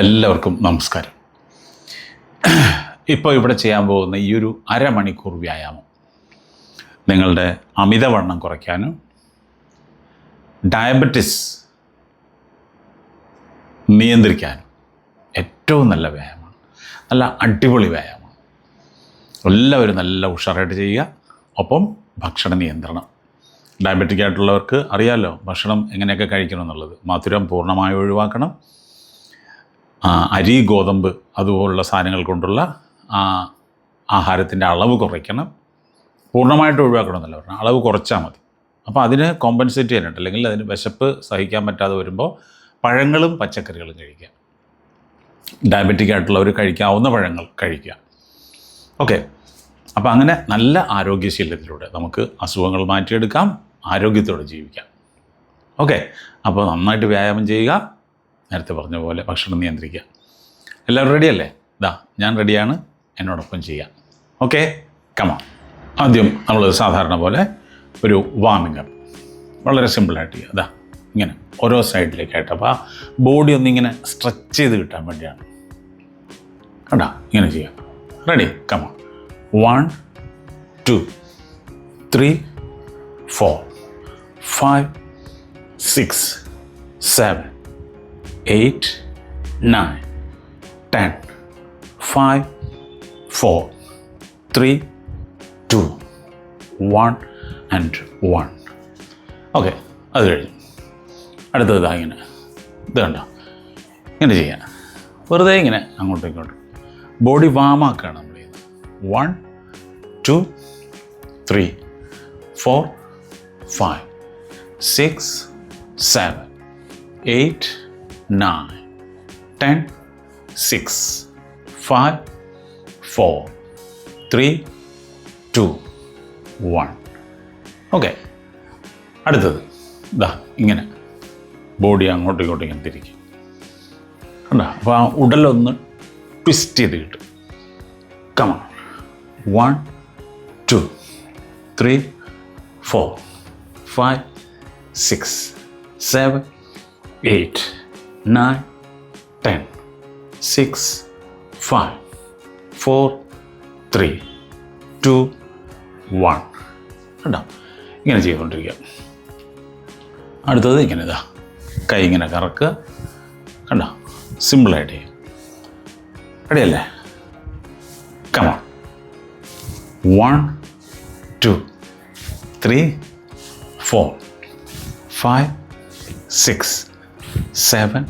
എല്ലാവർക്കും നമസ്കാരം. ഇപ്പോൾ ഇവിടെ ചെയ്യാൻ പോകുന്ന ഈ ഒരു അരമണിക്കൂർ വ്യായാമം നിങ്ങളുടെ അമിതവണ്ണം കുറയ്ക്കാനും ഡയബറ്റിസ് നിയന്ത്രിക്കാനും ഏറ്റവും നല്ല വ്യായാമമാണ്. നല്ല അടിപൊളി വ്യായാമമാണ്. എല്ലാവരും നല്ല ഉഷാറായിട്ട് ചെയ്യുക. ഒപ്പം ഭക്ഷണ നിയന്ത്രണം. ഡയബറ്റിക് ആയിട്ടുള്ളവർക്ക് അറിയാമല്ലോ ഭക്ഷണം എങ്ങനെയൊക്കെ കഴിക്കണം എന്നുള്ളത്. മധുരം പൂർണമായി ഒഴിവാക്കണം. അരി ഗോതമ്പ് അതുപോലുള്ള സാധനങ്ങൾ കൊണ്ടുള്ള ആഹാരത്തിന്റെ അളവ് കുറയ്ക്കണം. പൂർണമായിട്ട് ഒഴിവാക്കണമെന്നല്ല പറഞ്ഞാൽ അളവ് കുറച്ചാൽ മതി. അപ്പോൾ അതിന് കോമ്പൻസേറ്റ് ചെയ്യാനായിട്ട് അല്ലെങ്കിൽ അതിന് വിശപ്പ് സഹിക്കാൻ പറ്റാതെ വരുമ്പോൾ പഴങ്ങളും പച്ചക്കറികളും കഴിക്കുക. ഡയബറ്റിക് ആയിട്ടുള്ളവർ കഴിക്കാവുന്ന പഴങ്ങൾ കഴിക്കുക. ഓക്കെ അപ്പോൾ അങ്ങനെ നല്ല ആരോഗ്യശീലത്തിലൂടെ നമുക്ക് അസുഖങ്ങൾ മാറ്റിയെടുക്കാം. ആരോഗ്യത്തോടെ ജീവിക്കാം. ഓക്കെ അപ്പോൾ നന്നായിട്ട് വ്യായാമം ചെയ്യുക. നേരത്തെ പറഞ്ഞ പോലെ ഭക്ഷണം നിയന്ത്രിക്കുക. എല്ലാവരും റെഡിയല്ലേ ഇതാ ഞാൻ റെഡിയാണ് എന്നോടൊപ്പം ചെയ്യാം. ഓക്കെ കമാ ആദ്യം നമ്മൾ സാധാരണ പോലെ ഒരു വാമിംഗ് അപ്പ് വളരെ സിമ്പിളായിട്ട് ചെയ്യുക. അതാ ഇങ്ങനെ ഓരോ സൈഡിലേക്കായിട്ട് അപ്പോൾ ആ ബോഡി ഒന്നിങ്ങനെ സ്ട്രെച്ച് ചെയ്ത് കിട്ടാൻ വേണ്ടിയാണ്. കണ്ടാ? ഇങ്ങനെ ചെയ്യാം ready come on one two three four five six seven eight, nine ten five four three two one and one okay അത് കഴിഞ്ഞു. അടുത്തത് ഇതാ ഇങ്ങനെ. ഇത് കണ്ടോ? ഇങ്ങനെ ചെയ്യാം. വെറുതെ ഇങ്ങനെ അങ്ങോട്ടും ഇങ്ങോട്ടും. ബോഡി വാമാക്കുകയാണ് നമ്മൾ ചെയ്യുന്നത്. One two three four five six seven eight, nine, ten, six, five, four, three, two, one. Okay. അടുത്തത്. ഇതാ ഇങ്ങനെ. ബോഡി അങ്ങോട്ടും ഇങ്ങോട്ടും ഇങ്ങനെ തിരിക്കും. കണ്ടോ? അപ്പോൾ ആ ഉടലൊന്ന് ട്വിസ്റ്റ് ചെയ്ത് കിട്ടും. Come on one two three four five six seven eight nine ten six five four three two one കണ്ടോ? ഇങ്ങനെ ചെയ്തുകൊണ്ടിരിക്കുക. അടുത്തത് ഇങ്ങനെ ഇതാ. കൈ ഇങ്ങനെ കറക്കുക. കണ്ടോ? സിമ്പിളായിട്ട് ചെയ്യും. റെഡിയല്ലേ come on one two three four five six seven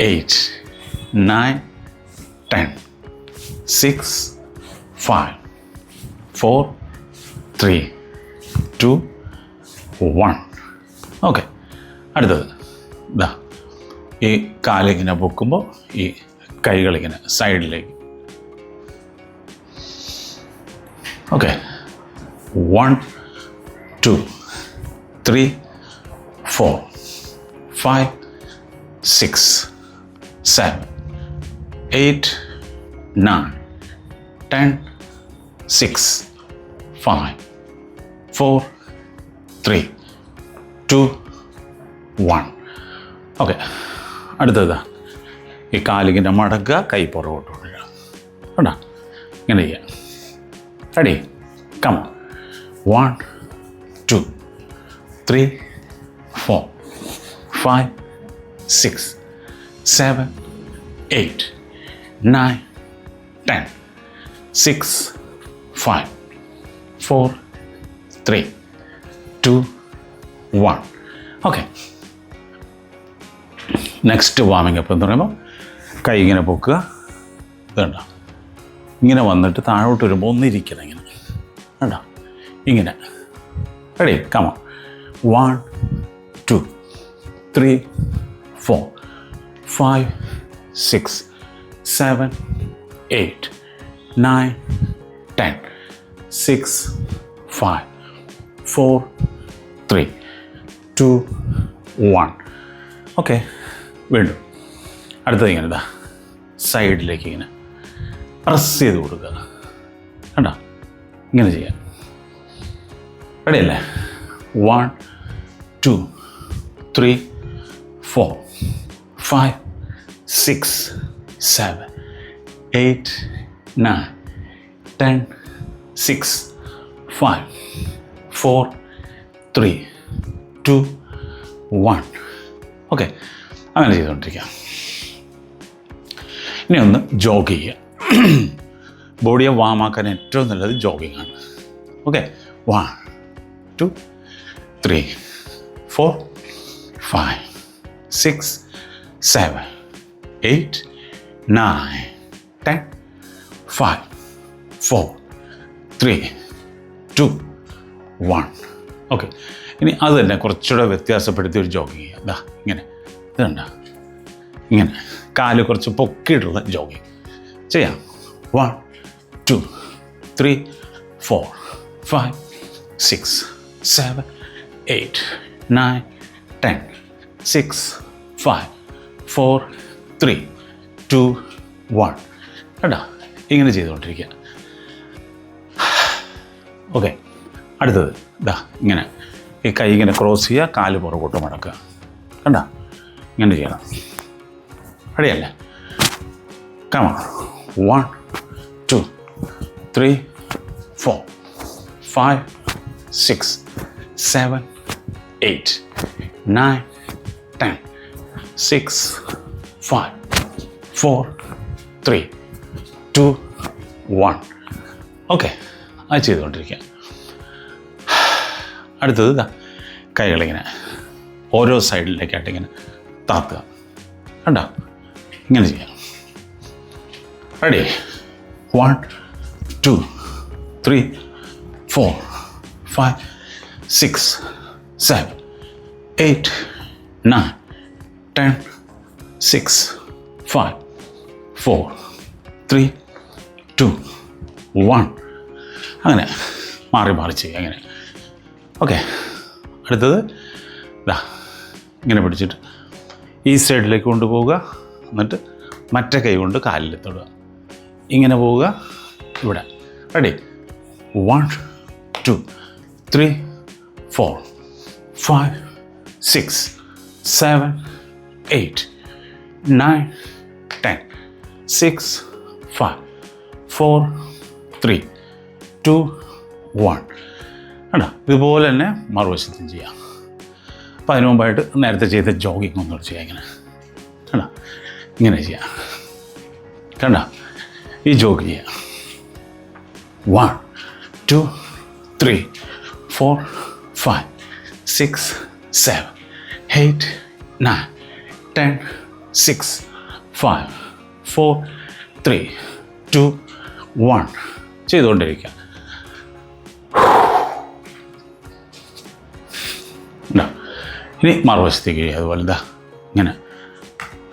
eight nine ten six five four three two one okay അടുത്തത്. ഇതാ ഈ കാലിങ്ങനെ പൊക്കുമ്പോൾ ഈ കൈകളിങ്ങനെ സൈഡിലേക്ക്. Okay one two three four five six seven, eight, nine, ten, six, five, four, three, two, one. Okay അടുത്തത്. ഈ കാലിങ്ങനെ മടക്കുക കൈ പുറകോട്ട് കൊണ്ടുവരിക കണ്ടാ? ഇങ്ങനെ ചെയ്യാം. Ready come one two three four five six seven eight nine ten. Six five four three two one. Okay. Next warming up എന്ന് പറയുമ്പോൾ കൈ ഇങ്ങനെ പൊക്കുക. വേണ്ട. ഇങ്ങനെ വന്നിട്ട് താഴോട്ട് വരുമ്പോൾ ഒന്നിരിക്കണം ഇങ്ങനെ. വേണ്ട. ഇങ്ങനെ. Ready come on one two three four five six seven eight nine ten six five four three two one okay വീണ്ടും. അടുത്തത് ഇങ്ങനെ ഇതാ. സൈഡിലേക്ക് ഇങ്ങനെ. പ്രസ് ചെയ്ത് കൊടുക്കുക. കണ്ട? ഇങ്ങനെ ചെയ്യാം. റെഡിയല്ലേ one two three four five six, seven, eight, nine, ten, six, five, four, three, two, one. Okay അങ്ങനെ ചെയ്തുകൊണ്ടിരിക്കാം. ഇനി ഒന്ന് ജോഗ് ചെയ്യുക. ബോഡിയെ വാമാക്കാൻ ഏറ്റവും നല്ലത് ജോഗിങ് ആണ്. Okay one two three four five six seven eight, nine, ten, five, four, three, two, one. Okay ഇനി അത് തന്നെ കുറച്ചുകൂടെ വ്യത്യാസപ്പെടുത്തി ഒരു ജോഗിങ് ഇതാ ഇങ്ങനെ. ഇതുണ്ട ഇങ്ങനെ. കാൽ കുറച്ച് പൊക്കിയിട്ടുള്ള ജോഗിങ് ചെയ്യാം. One two three four five six seven eight nine ten six five four three two one കേട്ടോ ഇങ്ങനെ ചെയ്തുകൊണ്ടിരിക്കുക. ഓക്കെ അടുത്തത്. ഇതാ ഇങ്ങനെ. ഈ കൈ ഇങ്ങനെ ക്രോസ് ചെയ്യുക കാൽ പുറകോട്ട് മടക്കുക. കണ്ട? ഇങ്ങനെ ചെയ്യണം. റെഡിയല്ലേ? Come on one two three four five six seven eight nine ten six five four three two one okay അത് ചെയ്തുകൊണ്ടിരിക്കുക. അടുത്തത് കൈകളിങ്ങനെ ഓരോ സൈഡിലേക്കായിട്ട് ഇങ്ങനെ താത്തുക. കണ്ടോ? ഇങ്ങനെ ചെയ്യാം. Ready one two three four five six seven eight nine ten six five, four, three, two, one. അങ്ങനെ മാറി മാറി ചെയ്യുക അങ്ങനെ. ഓക്കെ അടുത്തത് ഇതാ ഇങ്ങനെ പിടിച്ചിട്ട് ഈ സൈഡിലേക്ക് കൊണ്ടുപോവുക എന്നിട്ട് മറ്റേ കൈ കൊണ്ട് കാലിൽ തൊടുക. ഇങ്ങനെ പോവുക. ഇവിടെ. Ready one two three four five six seven eight nine ten six five four three two one. കണ്ടോ? ഇതുപോലെ തന്നെ മറുവശത്തും ചെയ്യാം. അപ്പോൾ അതിനു മുമ്പായിട്ട് നേരത്തെ ചെയ്ത ജോഗിങ് ഒന്നുകൂടെ ചെയ്യാം ഇങ്ങനെ. കണ്ടോ? ഇങ്ങനെ ചെയ്യാം. കണ്ടോ? ഈ ജോഗ് ചെയ്യാം. One two three four five six seven eight nine ten six. Five four three two one ചെയ്തുകൊണ്ടിരിക്കുക. ഇനി മറുവശത്തേക്ക് ചെയ്യുക. അതുപോലെ ഇതാ. ഇങ്ങനെ.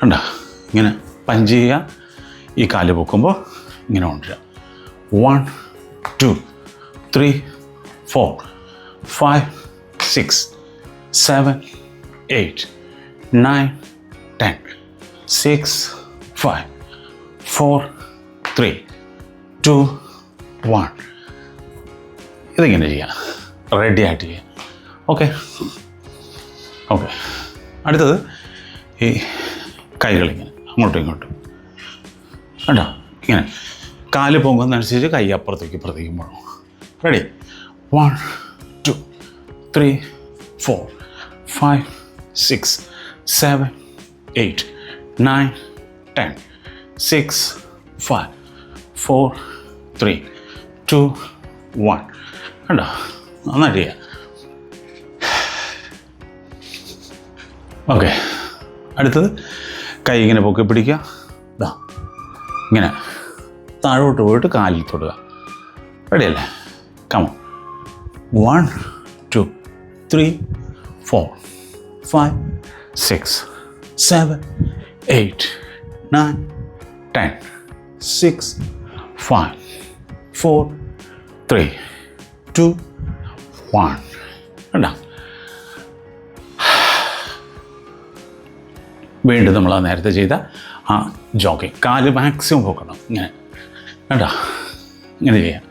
ഉണ്ടോ ഇങ്ങനെ പഞ്ച് ചെയ്യുക. ഈ കാൽ പൊക്കുമ്പോൾ ഇങ്ങനെ കൊണ്ടുവരിക. One two three four five six seven eight nine ten six five four three two one. ഇതിങ്ങനെ ചെയ്യാം. റെഡി ആയിട്ട് ചെയ്യാം ഓക്കെ ഓക്കെ അടുത്തത് ഈ കൈകളിങ്ങനെ അങ്ങോട്ടും ഇങ്ങോട്ടും. കേട്ടോ ഇങ്ങനെ. കാൽ പൊങ്ങുന്നതനുസരിച്ച് കൈ അപ്പുറത്തേക്ക് ഇപ്പുറത്തേക്കും പോകണം ready one two three four five six seven eight nine ten six five four three two one കണ്ടോ? നന്നായിട്ട് ചെയ്യാം. ഓക്കെ അടുത്തത് കൈ ഇങ്ങനെ പൊക്കി പിടിക്കുക. ഇതാ ഇങ്ങനെ താഴോട്ട് പോയിട്ട് കാലിൽ തൊടുക. റെഡിയല്ലേ come on one two three four five six seven eight nine ten six five four three two one കണ്ടോ? വീണ്ടും നമ്മൾ ആ നേരത്തെ ചെയ്ത ആ ജോഗിങ് കാൽ മാക്സിമം പോക്കണം. ഇങ്ങനെ. കേട്ടോ ഇങ്ങനെ ചെയ്യാം.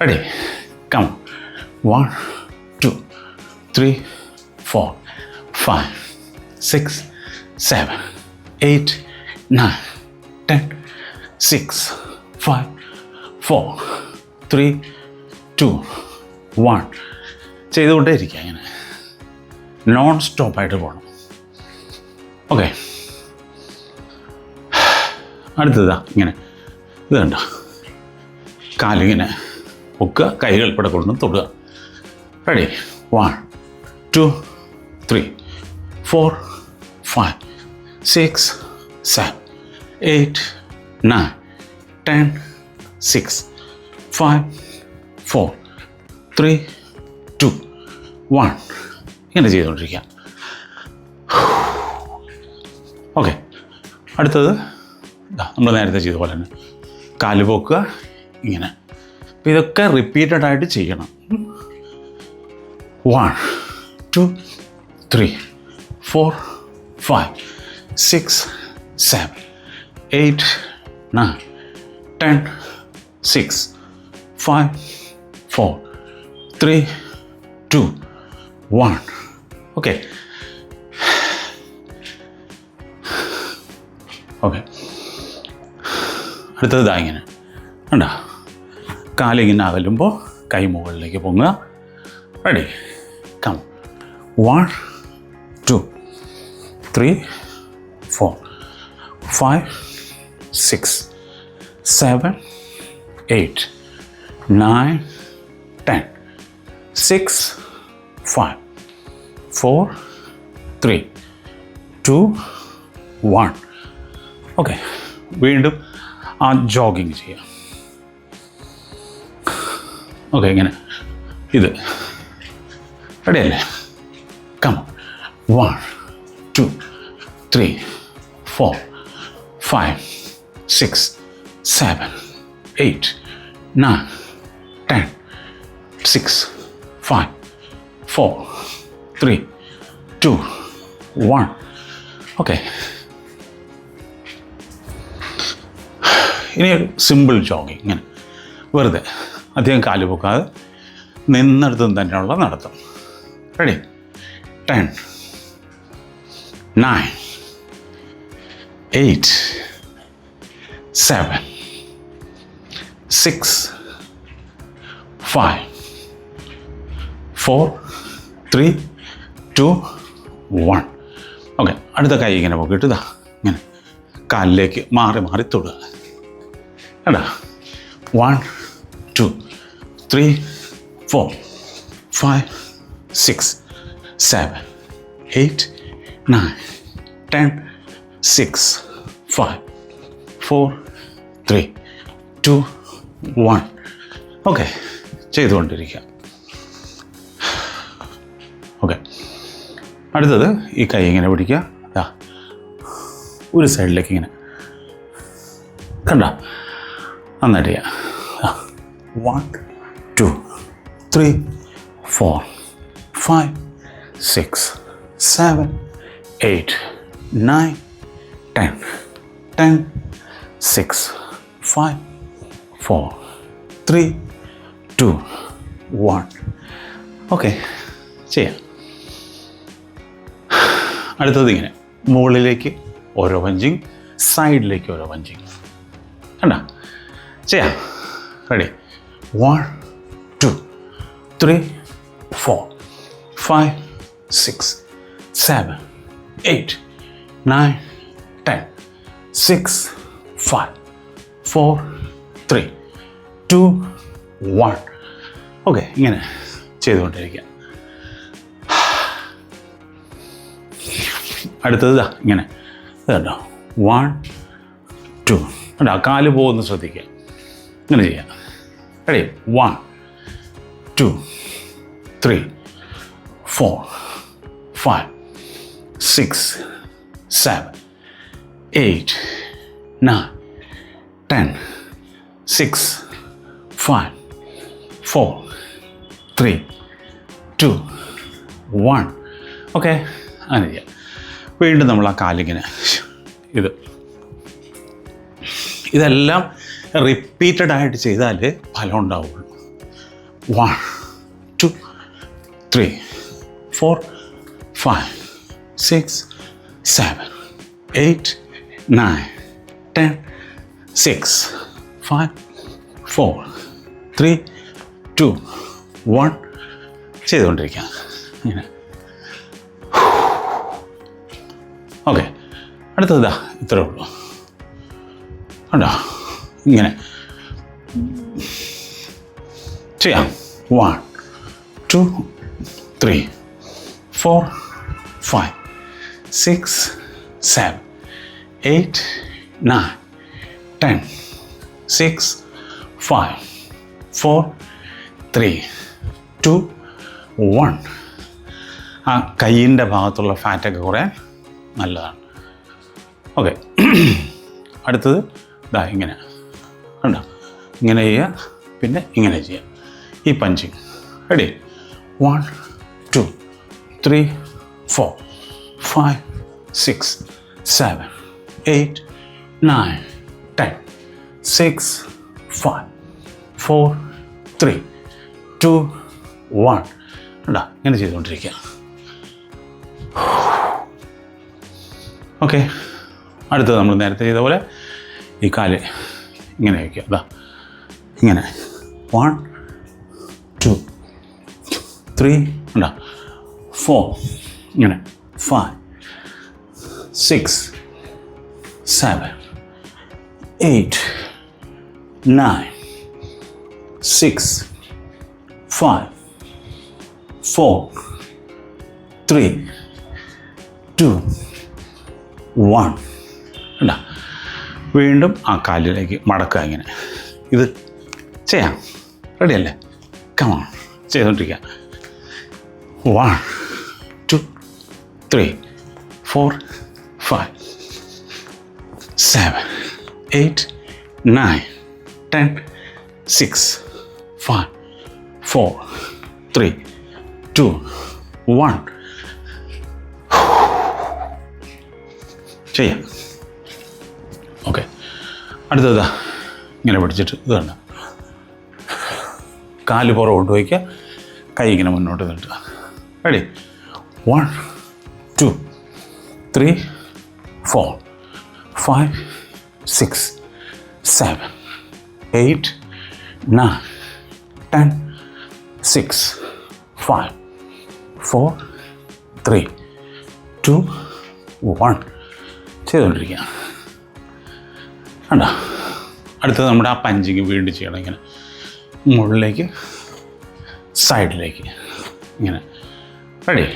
Ready come one two three four five six seven eight nine, ten, six, five, four, three, two, one. ചെയ്തുകൊണ്ടേ ഇരിക്കുക അങ്ങനെ നോൺ സ്റ്റോപ്പായിട്ട് പോകണം ഓക്കെ അടുത്തതാ ഇങ്ങനെ. ഇത് കണ്ട? കാലിങ്ങനെ ഒക്കുക കൈകൾ ഇവിടെ കൊണ്ടുവന്ന് തൊടുക. Ready one two three four five six seven eight nine ten six five four three two one ഇങ്ങനെ ചെയ്തുകൊണ്ടിരിക്കുക. ഓക്കെ അടുത്തത്. നമ്മൾ നേരത്തെ ചെയ്ത പോലെ തന്നെ. കാൽ പോക്കുക ഇങ്ങനെ. അപ്പോൾ ഇതൊക്കെ റിപ്പീറ്റഡ് ആയിട്ട് ചെയ്യണം. One two three four five six seven eight nine ten six five four three two one okay okay അടുത്തത് ഇതാ ഇങ്ങനെ. കണ്ടോ? കാലിങ്ങനെ അകലുമ്പോൾ കൈ മുകളിലേക്ക് പൊങ്ങുക. Ready come one two three five six seven eight nine ten six five four three two one okay വീണ്ടും ആ ജോഗിങ് ചെയ്യാം. ഓക്കെ ഇങ്ങനെ. ഇത്. റെഡിയല്ലേ? Come one two three four five six, seven, eight, nine, ten, six, five, four, three, two, one. Okay ഇനി ഒരു simple jogging ഇങ്ങനെ. വെറുതെ. അധികം കാൽ പൊക്കാതെ നിന്നിടത്തും തന്നെയുള്ള നടത്തം. Ready ten nine eight seven six, five, four, three, two, one. Okay അടുത്ത കൈ ഇങ്ങനെ പോക്കിയിട്ട് ഇതാ ഇങ്ങനെ. കാലിലേക്ക് മാറി മാറി തൊടുക. കേട്ടാ one two three four five six seven eight nine ten six five four three two one okay ചെയ്തുകൊണ്ടിരിക്കുക. ഓക്കെ അടുത്തത് ഈ കൈ ഇങ്ങനെ പിടിക്കുക. ഒരു സൈഡിലേക്ക് ഇങ്ങനെ. കണ്ട? നന്നായിട്ട് ചെയ്യാം. One two three four five six seven eight nine ten ten six five four three two one okay ചെയ്യാം. അടുത്തത് ഇങ്ങനെ. മുകളിലേക്ക് ഓരോ പഞ്ചിങ് സൈഡിലേക്ക് ഓരോ പഞ്ചിങ് കണ്ട? ചെയ്യാം. Ready one two three four five six seven eight nine ten six five four three two one okay ഇങ്ങനെ ചെയ്തുകൊണ്ടിരിക്കുക. അടുത്തത് ഇതാ ഇങ്ങനെ. ഇതാട്ടോ വൺ ടു അല്ല കാൽ പോകുന്ന ശ്രദ്ധിക്കുക. ഇങ്ങനെ ചെയ്യാം ready one two three four five six seven eight nine ten six five four three two one. Okay? അങ്ങനെ ചെയ്യാം. വീണ്ടും നമ്മൾ ആ കാലിങ്ങനെ ഇത്. ഇതെല്ലാം റിപ്പീറ്റഡ് ആയിട്ട് ചെയ്താൽ ഫലം ഉണ്ടാവുള്ളൂ. One two three four five six seven eight nine ten six five four three two one ചെയ്തുകൊണ്ടിരിക്കുക ഇങ്ങനെ. ഓക്കെ. അടുത്തത് ഇതാ ഇത്രേ ഉള്ളൂ. കണ്ടോ? ഇങ്ങനെ. ചെയ്യാം. One two three four five six seven eight nine. Ten six five four three two one. ആ കയ്യിന്റെ ഭാഗത്തുള്ള ഫാറ്റൊക്കെ കുറേ നല്ലതാണ്. ഓക്കെ. അടുത്തത് ഇതാ ഇങ്ങനെ. കണ്ടോ? ഇങ്ങനെ ചെയ്യുക പിന്നെ ഇങ്ങനെ ചെയ്യുക. ഈ punching. Ready one two three four five six seven eight nine ten six five four three two one. കണ്ടോ ഇങ്ങനെ ചെയ്തുകൊണ്ടിരിക്കുക. ഓക്കെ അടുത്തത് നമ്മൾ നേരത്തെ ചെയ്ത പോലെ ഈ കാൽ ഇങ്ങനെ വയ്ക്കുക. അതാ ഇങ്ങനെ. വൺ ടു ത്രീ ഉണ്ടാ ഫോർ ഇങ്ങനെ. Five six seven. Eight nine, six, five, four, three, two, one. അല്ല വീണ്ടും ആ കാലിലേക്ക് മടക്കുക ഇങ്ങനെ. ഇത് ചെയ്യാം. റെഡിയല്ലേ കമോൺ ചെയ്തുകൊണ്ടിരിക്കുക one two three four five seven eight nine ten six five four three two one ചെയ്യാം. ഓക്കെ അടുത്തത് ഇങ്ങനെ പിടിച്ചിട്ട് ഇത് കണ്ട? കാൽ പുറകോട്ട് വയ്ക്കുക. കൈ ഇങ്ങനെ മുന്നോട്ട് നീട്ടുക. Ready one two three four five six seven eight nine ten six five four three two one. ചെയ്തുകൊണ്ടിരിക്കുക കണ്ടോ? അടുത്തത് നമ്മുടെ ആ പഞ്ചിങ് വീണ്ടും ചെയ്യണം ഇങ്ങനെ. മുകളിലേക്ക് സൈഡിലേക്ക്. ഇങ്ങനെ. Ready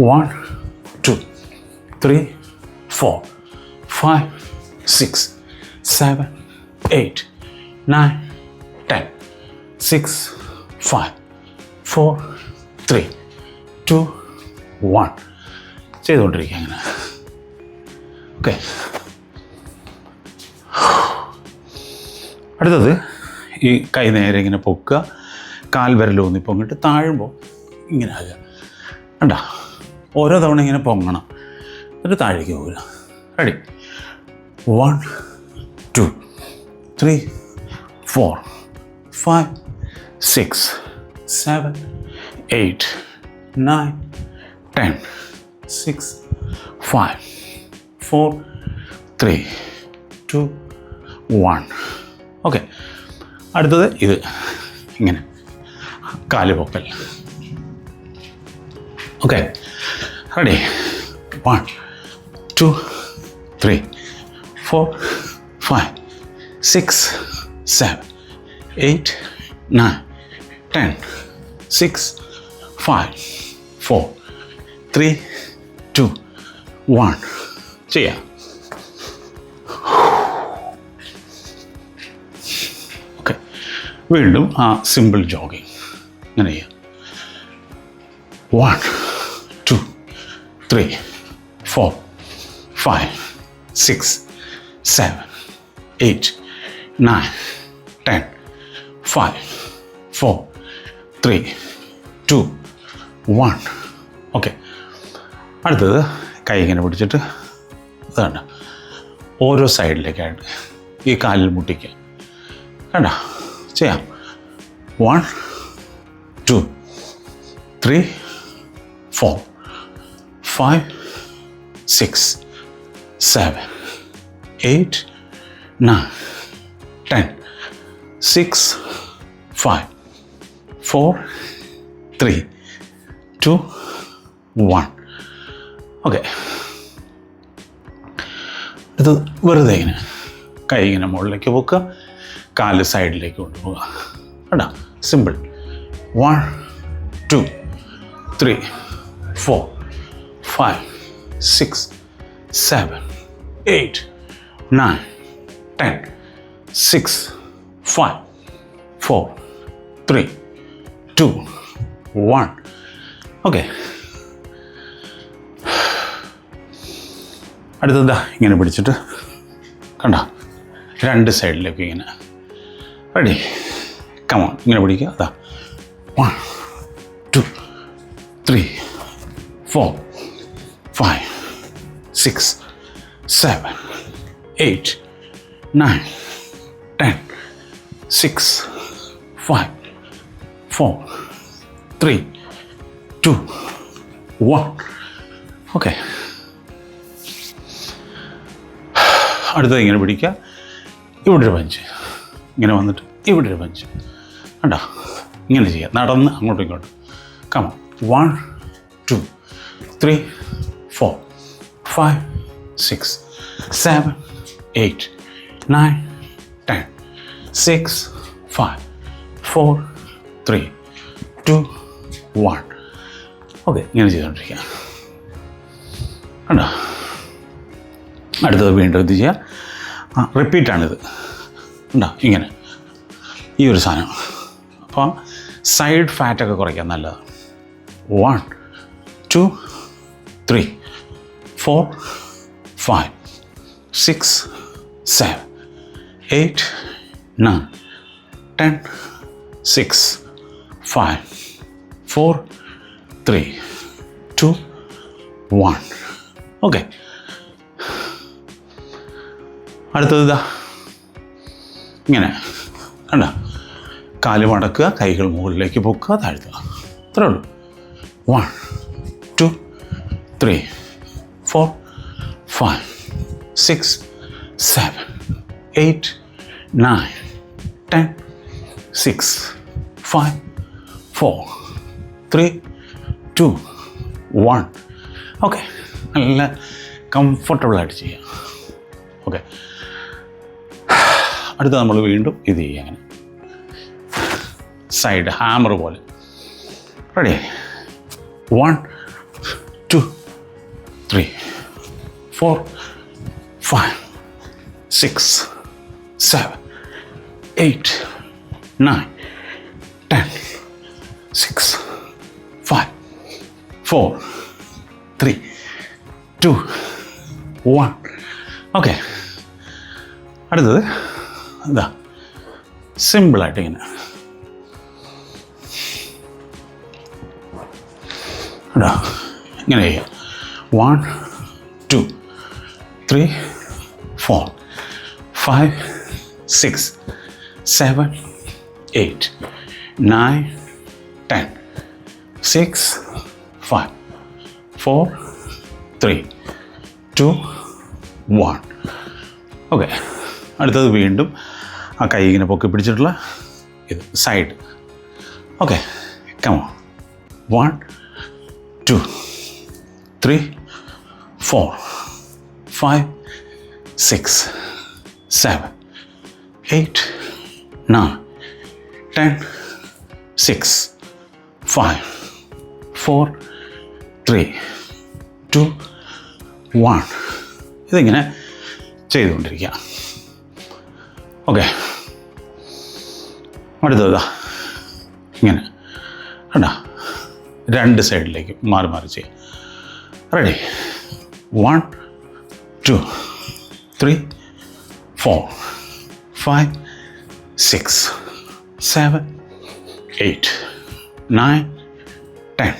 one two three four five six seven eight nine ten six five four three two one. ചെയ്തുകൊണ്ടിരിക്കുക അങ്ങനെ ഓക്കെ. അടുത്തത് ഈ കൈ നേരെ ഇങ്ങനെ പൊക്കുക കാൽ വിരലൂന്നി പൊങ്ങിട്ട് താഴുമ്പോൾ ഇങ്ങനെ ആകുക. കണ്ട? ഓരോ തവണ ഇങ്ങനെ പൊങ്ങണം. എന്നിട്ട് താഴേക്ക് പോകില്ല ready. One two three four five six seven eight nine ten six five four three two one. Okay. അടുത്തത് ഇത്. ഇങ്ങനെ. കാൽ പൊക്കൽ. Okay. Ready. One two three. Four five six seven eight nine ten six five four three two one ചെയ്യാം. Okay വീണ്ടും ആ simple jogging ഇങ്ങനെ ചെയ്യാം. One two three four five seven eight, nine, ten, five, four, three, two, one. Okay അടുത്തത് കൈ ഇങ്ങനെ പിടിച്ചിട്ട് അതാണ് ഓരോ സൈഡിലേക്കായിട്ട് ഈ കാലിൽ മുട്ടിക്കുക. കണ്ട? ചെയ്യാം. One two three four five six seven eight nine ten six five four three two one okay ഇത് വെറുതെ ഇങ്ങനെ കൈ ഇങ്ങനെ മുകളിലേക്ക് പൊക്കുക കാൽ സൈഡിലേക്ക് കൊണ്ടുപോകുക കേട്ടോ simple one two three four five six seven eight nine ten, six, five, four, three, two, one. Okay അടുത്തതാ ഇങ്ങനെ പിടിച്ചിട്ട് കണ്ട? രണ്ട് സൈഡിലേക്ക് ഇങ്ങനെ. റെഡി കമോൺ ഇങ്ങനെ പിടിക്കുക. അതാ one two three four five six seven eight nine ten six five four three two one. Okay. അടുത്തത് ഇങ്ങനെ പിടിക്കുക. ഇവിടെ ഒരു പഞ്ച്. ഇങ്ങനെ വന്നിട്ട് ഇവിടെ ഒരു പഞ്ച്. കണ്ടോ? ഇങ്ങനെ ചെയ്യുക. നടന്ന് അങ്ങോട്ടും ഇങ്ങോട്ടും. Come on one two three four five six seven eight nine, ten, six, five, four, three, two, one. Okay ഇങ്ങനെ ചെയ്തുകൊണ്ടിരിക്കുക കണ്ടോ? അടുത്തത് വീണ്ടും ഇത് ചെയ്യുക? ആ റിപ്പീറ്റാണിത് ഉണ്ടോ ഇങ്ങനെ. ഈ ഒരു സാധനം. അപ്പോൾ സൈഡ് ഫാറ്റൊക്കെ കുറയ്ക്കാൻ നല്ലതാണ് one two three four five six seven eight nine ten six five four three two one okay അടുത്തത് ഇതാ. ഇങ്ങനെ. കണ്ട? കാൽ മടക്കുക കൈകൾ മുകളിലേക്ക് പൊക്കുക താഴ്ത്തുക. അത്രേ ഉള്ളൂ. One two three four five six seven eight, nine, ten, six, five, four, three, two, one. Okay നല്ല കംഫർട്ടബിളായിട്ട് ചെയ്യാം. ഓക്കെ അടുത്ത നമ്മൾ വീണ്ടും ഇത് ചെയ്യുക അങ്ങനെ സൈഡ് ഹാമർ പോലെ. Ready one two three four five six seven, eight, nine, ten, six, five, four, three, two, one. Okay അടുത്തത് ഇതാ. സിമ്പിളായിട്ട് ഇങ്ങനെ. കേട്ടോ ഇങ്ങനെ ചെയ്യുക one two three four five six seven eight nine ten six five four three two one okay അടുത്തത് വീണ്ടും ആ കൈ ഇങ്ങനെ പൊക്കി പിടിച്ചിട്ടുള്ള ഇത് side okay come on one two three four five six seven eight, nine, ten, six, five, four, three, two, one. ഇതിങ്ങനെ ചെയ്തുകൊണ്ടിരിക്കുക. ഓക്കെ അടുത്തതാ ഇങ്ങനെ. കണ്ട? രണ്ട് സൈഡിലേക്ക് മാറി മാറി ചെയ്യാം ready one two three four five six seven eight nine ten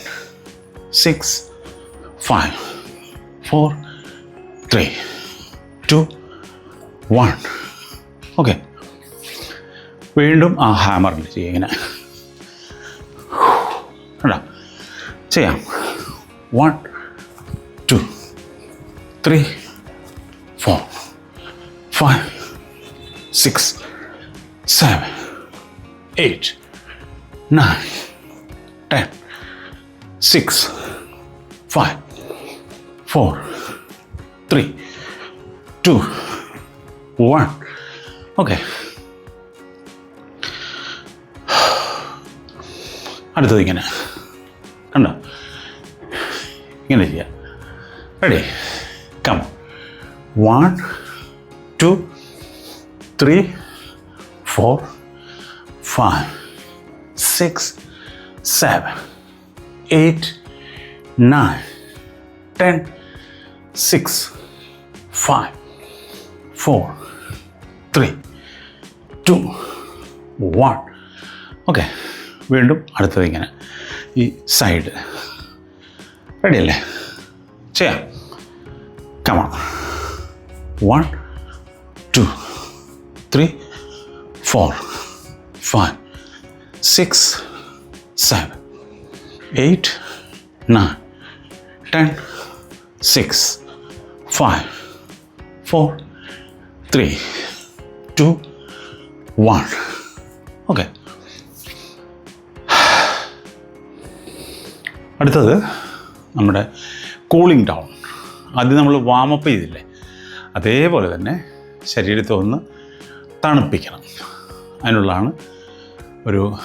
six five four three two one okay വീണ്ടും ആ ഹാമറിൽ ചെയ്യുക ഇങ്ങനെ. കേട്ടോ ചെയ്യാം. One two three four five, six, seven, eight, nine, ten, six, five, four, three, two, one. Okay. അടുത്തത് ഇങ്ങനെ കണ്ടോ ഇങ്ങനെ ചെയ്യാം ready come one two three four five six seven eight nine ten six five four three two one okay വീണ്ടും അടുത്തത് ഇങ്ങനെ ഈ side ready അല്ലേ ചെയ്യാം come one two three four five six seven eight nine ten six five four three two one okay അടുത്തത് നമ്മുടെ cooling down ആദ്യം നമ്മൾ വാമപ്പ് ചെയ്തില്ലേ? അതേപോലെ തന്നെ ശരീരത്തെ ഒന്ന് തണുപ്പിക്കണം. അതിനുള്ളതാണ് ഒരു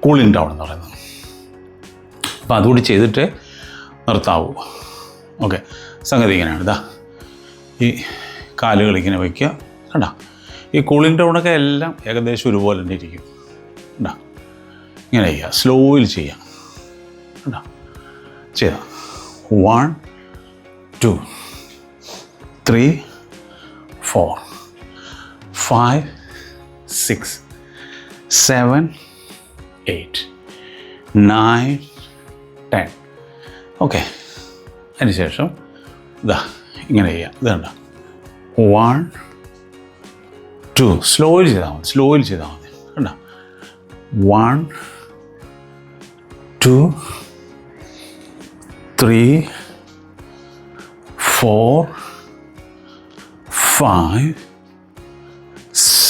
കൂളിംഗ് ഡൗൺ എന്ന് പറയുന്നത്. അപ്പോൾ അതുകൂടി ചെയ്തിട്ട് നിർത്താവൂ. ഓക്കെ. സംഗതി ഇങ്ങനെയാണ്. ഇതാ ഈ കാലുകൾ ഇങ്ങനെ വയ്ക്കുക. കണ്ട? ഈ കൂളിംഗ് ഡൗണൊക്കെ എല്ലാം ഏകദേശം ഒരുപോലെ തന്നെ ഇരിക്കും. കണ്ട? ഇങ്ങനെ ചെയ്യുക. സ്ലോയിൽ ചെയ്യാം കണ്ട? ചെയ്താൽ one two three four five six seven eight nine ten okay അതിനുശേഷം ഇതാ ഇങ്ങനെ ചെയ്യാം. ഇത് കണ്ട? വൺ ടു സ്ലോയിൽ ചെയ്താൽ മതി. സ്ലോയിൽ ചെയ്താൽ മതി. കണ്ട? One two three four five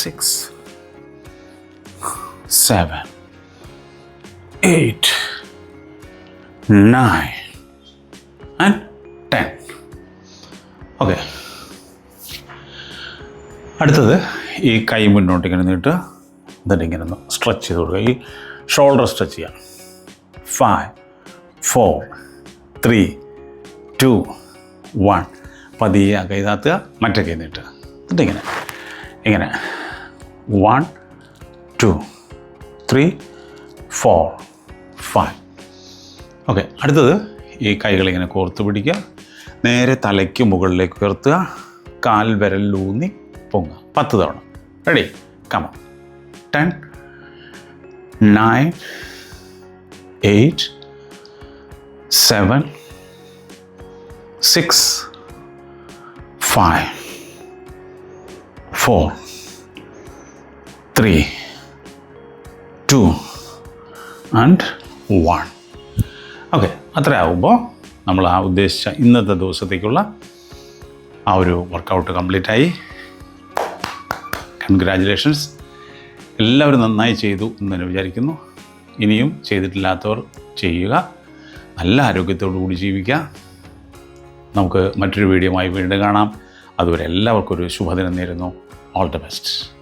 six, seven, eight, nine, and ten. Okay അടുത്തത് ഈ കൈ മുന്നോട്ട് ഇങ്ങനെ നീട്ട് എന്നിട്ട് ഇങ്ങനെ ഒന്ന് സ്ട്രെച്ച് ചെയ്ത് കൊടുക്കുക. ഈ ഷോൾഡർ സ്ട്രെച്ച് ചെയ്യാം. Five four three two one പതിയെ ആ കൈ താത്തുക മറ്റേ കൈ നീട്ടുക എന്നിട്ട് ഇങ്ങനെ. ഇങ്ങനെ one two three four five okay അടുത്തത് ഈ കൈകളിങ്ങനെ കോർത്ത് പിടിക്കുക. നേരെ തലയ്ക്ക് മുകളിലേക്ക് ഉയർത്തുക. കാൽ വിരലിലൂന്നി പൊങ്ങുക. പത്ത് തവണ. Ready come ten nine eight seven six five four, three, two, and one. Okay അത്രയാവുമ്പോൾ നമ്മൾ ആ ഉദ്ദേശിച്ച ഇന്നത്തെ ദിവസത്തേക്കുള്ള ആ ഒരു വർക്കൗട്ട് കംപ്ലീറ്റ് ആയി. കൺഗ്രാജുലേഷൻസ് എല്ലാവരും നന്നായി ചെയ്തു എന്ന് തന്നെ വിചാരിക്കുന്നു. ഇനിയും ചെയ്തിട്ടില്ലാത്തവർ ചെയ്യുക. നല്ല ആരോഗ്യത്തോടു കൂടി ജീവിക്കുക. നമുക്ക് മറ്റൊരു വീഡിയോയുമായി വീണ്ടും കാണാം. അതുവരെ എല്ലാവർക്കും ഒരു ശുഭദിനം നേരുന്നു. All the best